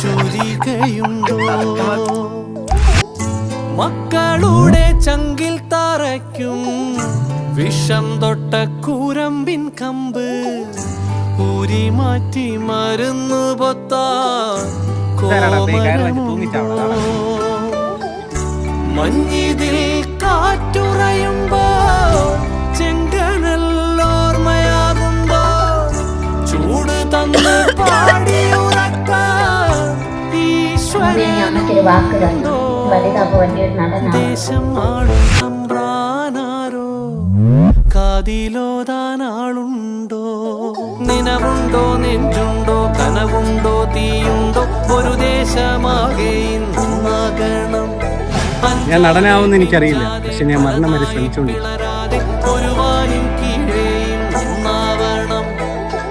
ചുരികയുണ്ടോ? മക്കളുടെ ചങ്കിൽ തറയ്ക്കും വിഷം തൊട്ട കൂരമ്പിൻ കമ്പ്. ഊരി മാറ്റി മരുന്ന് പൊത്താ മഞ്ഞിതിൽ കാറ്റുറയുമ്പോ ദേശം ആളും തമ്പ്രാനാരോ? കാതിലോതാനാളുണ്ടോ? നിനവുണ്ടോ നെഞ്ചുണ്ടോ കനവുണ്ടോ തീയുണ്ടോ? ഒരു ദേശമാകെ ഇന്നാകണം ഞാൻ നടനാവുമെന്ന് എനിക്കറിയില്ല. പക്ഷെ ഞാൻ മരണം വരെ ശ്രമിച്ചുകൊണ്ടിരിക്കും.